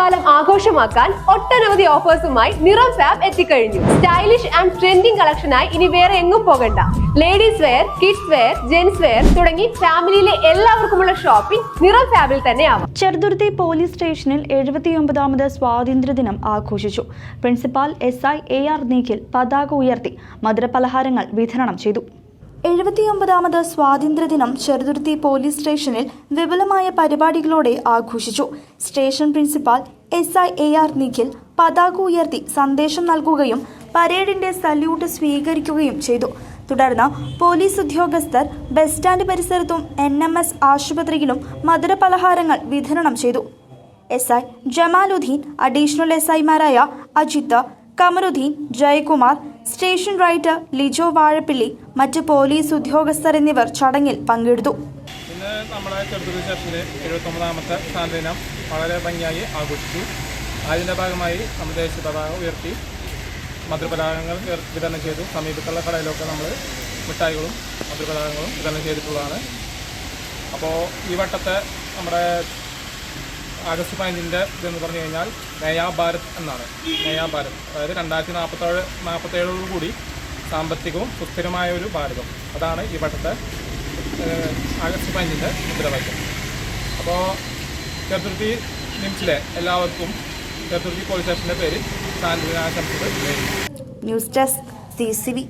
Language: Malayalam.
ഓണക്കാലം ആഘോഷമാക്കാൻ ഒട്ടനവധി ഓഫേഴ്സുമായി നിറം ഫാബ് എത്തിക്കഴിഞ്ഞു. സ്റ്റൈലിഷ് ആൻഡ് ട്രെൻഡിംഗ് കളക്ഷനായി ഇനി വേറെ എങ്ങും പോകണ്ട. Ladies wear kids wear gents wear തുടങ്ങി ഫാമിലിയിലെ എല്ലാവർക്കുമുള്ള ഷോപ്പിംഗ് നിറം ഫാബിൽ തന്നെ ആവാം. ചെറുതുരുത്തി പോലീസ് സ്റ്റേഷനിൽ എഴുപത്തിയൊമ്പതാമത് സ്വാതന്ത്ര്യദിനം ആഘോഷിച്ചു. Principal S I A R Nikhil പതാക ഉയർത്തി മധുരപലഹാരങ്ങൾ വിതരണം ചെയ്തു. എഴുപത്തിയൊമ്പതാമത് സ്വാതന്ത്ര്യദിനം ചെറുതുരുത്തി പോലീസ് സ്റ്റേഷനിൽ വിപുലമായ പരിപാടികളോടെ ആഘോഷിച്ചു. Station principal S I A R Nikhil പതാക ഉയർത്തി സന്ദേശം നൽകുകയും പരേഡിന്റെ സല്യൂട്ട് സ്വീകരിക്കുകയും ചെയ്തു. തുടർന്ന് പോലീസ് ഉദ്യോഗസ്ഥർ ബസ് സ്റ്റാൻഡ് പരിസരത്തും എൻ എം എസ് ആശുപത്രിയിലും മധുരപലഹാരങ്ങൾ വിതരണം ചെയ്തു. S I Jamaluddin additional S ഐമാരായ അജിത്ത് കമറുദ്ദീൻ ജയകുമാർ സ്റ്റേഷൻ റൈറ്റർ ലിജോ വാഴപ്പിള്ളി മറ്റ് പോലീസ് ഉദ്യോഗസ്ഥർ എന്നിവർ ചടങ്ങിൽ പങ്കെടുത്തു. വളരെ ഭംഗിയായി ആഘോഷിച്ചു. അതിന്റെ ഭാഗമായി നമ്മൾ ദേശീയ പതാക ഉയർത്തി മധുരപലഹാരങ്ങൾ വിതരണം ചെയ്തു. സമീപത്തുള്ള കടയിലൊക്കെ നമ്മൾ മിഠായികളും മധുരപലഹാരങ്ങളും വിതരണം ചെയ്തിട്ടുള്ളതാണ്. അപ്പോൾ ഈ വട്ടത്തെ നമ്മുടെ ആഗസ്റ്റ് പതിനഞ്ചിന്റെ ഇതെന്ന് പറഞ്ഞു കഴിഞ്ഞാൽ നയാ ഭാരത് എന്നാണ്. നയാ ഭാരത്. അതായത് രണ്ടായിരത്തി നാൽപ്പത്തേഴ് നാൽപ്പത്തേഴോടു കൂടി സാമ്പത്തികവും സുസ്ഥിരമായ ഒരു ഭാരതം. അതാണ് ഈ വട്ടത്തെ ആഗസ്റ്റ് പതിനഞ്ചിന്റെ മുദ്രാവാക്യം അപ്പോൾ ചതുർത്ഥി നിംസിലെ എല്ലാവർക്കും ചതുർത്ഥി പോലീസ് സ്റ്റേഷന്റെ പേര് സാന്ത്വനാശംസകൾ ആശംസകൾ news desk C C V